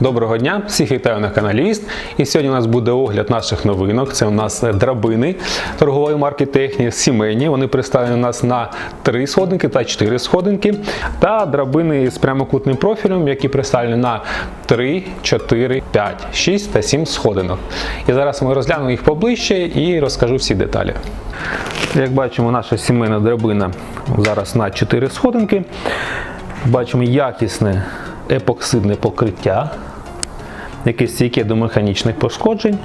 Доброго дня, всіх вітаю на каналі Іст. І сьогодні у нас буде огляд наших новинок. Це у нас е, драбини торгової марки Техні, сімейні. Вони представлені у нас на 3 сходинки та 4 сходинки. Та драбини з прямокутним профілем, які представлені на 3, 4, 5, 6 та 7 сходинок. І зараз ми розглянемо їх поближче і розкажу всі деталі. Як бачимо, наша сімейна драбина зараз на 4 сходинки. Бачимо якісне епоксидне покриття, яке стійке до механічних пошкоджень.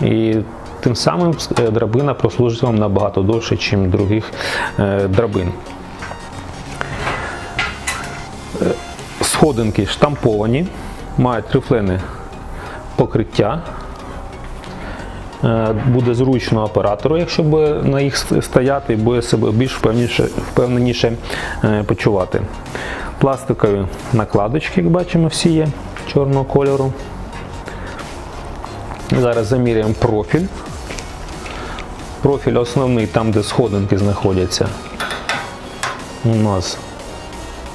І тим самим е, драбина прослужить вам набагато довше, ніж других е, драбин. Е, Сходинки штамповані, мають рифлене покриття. Буде зручно оператору, якщо буде на їх стояти, буде себе більш впевненіше, впевненіше почувати. Пластикові накладочки, як бачимо, всі є чорного кольору. Зараз заміряємо профіль. Профіль основний, там, де сходинки знаходяться, у нас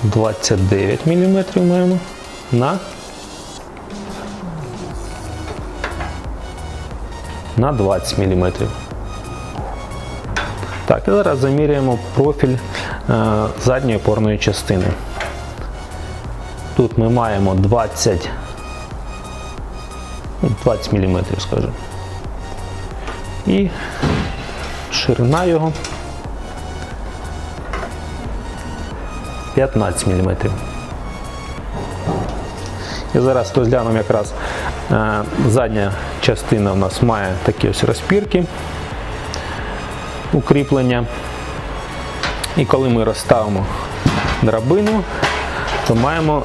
29 мм маємо на на 20 мм. Так, і зараз заміряємо профіль е, задньої опорної частини. Тут ми маємо 20, ну, 20 мм, скажімо. І ширина його 15 мм. І зараз розглянемо якраз е, задня частина у нас має такі ось розпірки укріплення. І коли ми розставимо драбину, то маємо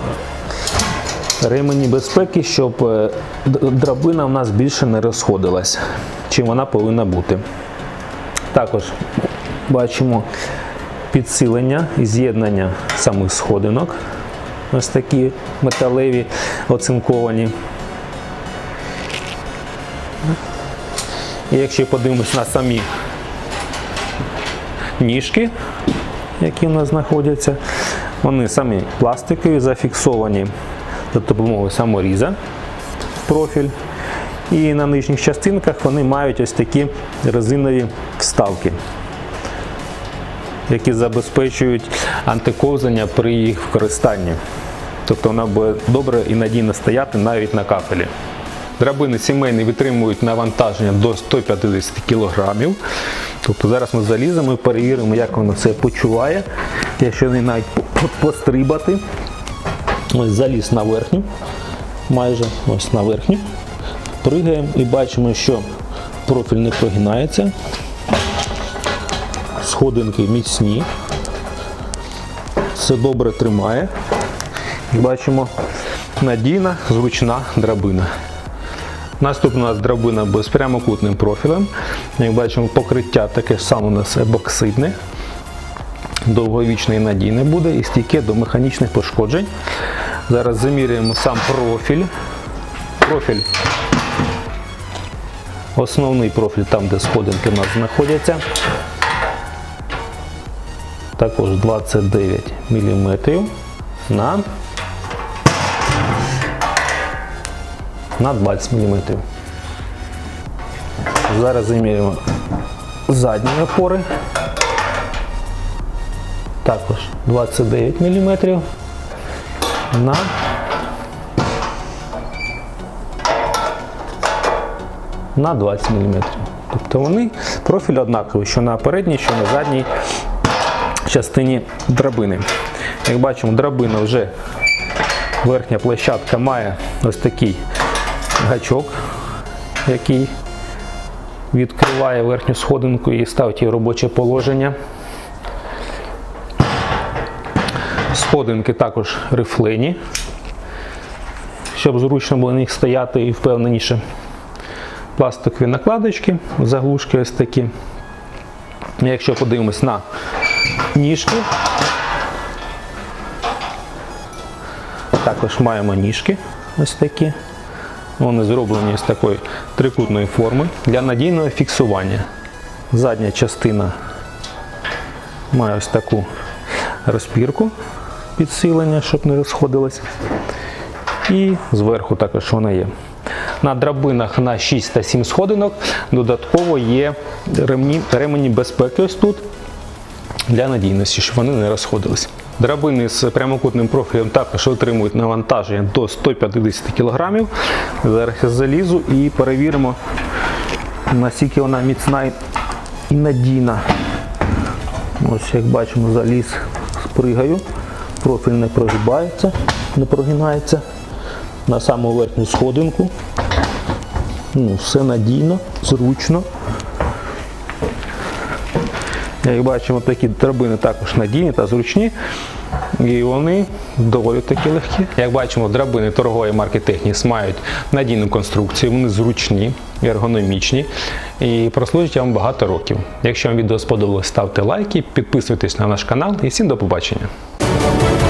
ремені безпеки, щоб е, драбина в нас більше не розходилась, чим вона повинна бути. Також бачимо підсилення і з'єднання самих сходинок. Ось такі металеві оцинковані. І якщо подивимось на самі ніжки, які в нас знаходяться, вони самі пластикові, зафіксовані за допомогою саморіза в профіль. І на нижніх частинках вони мають ось такі резинові вставки, які забезпечують антиковзання при їх використанні. Тобто вона буде добре і надійно стояти навіть на кафелі. Драбини сімейні витримують навантаження до 150 кг. Тобто зараз ми заліземо і перевіримо, як воно це почуває. Якщо не навіть по- по- пострибати. Ось заліз на верхню, майже ось на верхню. Пригаємо і бачимо, що профіль не прогинається. Сходинки міцні. Все добре тримає. Бачимо надійна, зручна драбина. Наступна у нас драбина з прямокутним профілем. Як бачимо, покриття таке саме у нас ебоксидне. Довговічне і надійне буде і стійке до механічних пошкоджень. Зараз замірюємо сам профіль. Профіль. Основний профіль там, де сходинки у нас знаходяться. Також 29 мм на на 20 мм. Зараз замірюємо задні опори. Також 29 мм на на 20 мм. Тобто вони профіль однаковий, що на передній, що на задній частині драбини. Як бачимо, драбина вже верхня площадка має ось такий гачок, який відкриває верхню сходинку і ставить її в робоче положення. Сходинки також рифлені, щоб зручно було на них стояти і впевненіше. Пластикові накладочки, заглушки ось такі. Якщо подивимось на ніжки, також маємо ніжки ось такі. Вони зроблені з такої трикутної форми для надійного фіксування. Задня частина має ось таку розпірку підсилення, щоб не розходилось. І зверху також вона є. На драбинах на 6 та 7 сходинок додатково є ремні, ремені безпеки ось тут для надійності, щоб вони не розходились. Драбини з прямокутним профілем також отримують навантаження до 150 кг. Зараз залізу і перевіримо, наскільки вона міцна і надійна. Ось як бачимо, заліз спригаю. Профіль не прогибається, не прогинається. На саму верхню сходинку. Ну, все надійно, зручно. Як бачимо, такі драбини також надійні та зручні. І вони доволі таки легкі. Як бачимо, драбини торгової марки Техніс мають надійну конструкцію, вони зручні, ергономічні і прослужать вам багато років. Якщо вам відео сподобалось, ставте лайки, підписуйтесь на наш канал і всім до побачення. Thank you.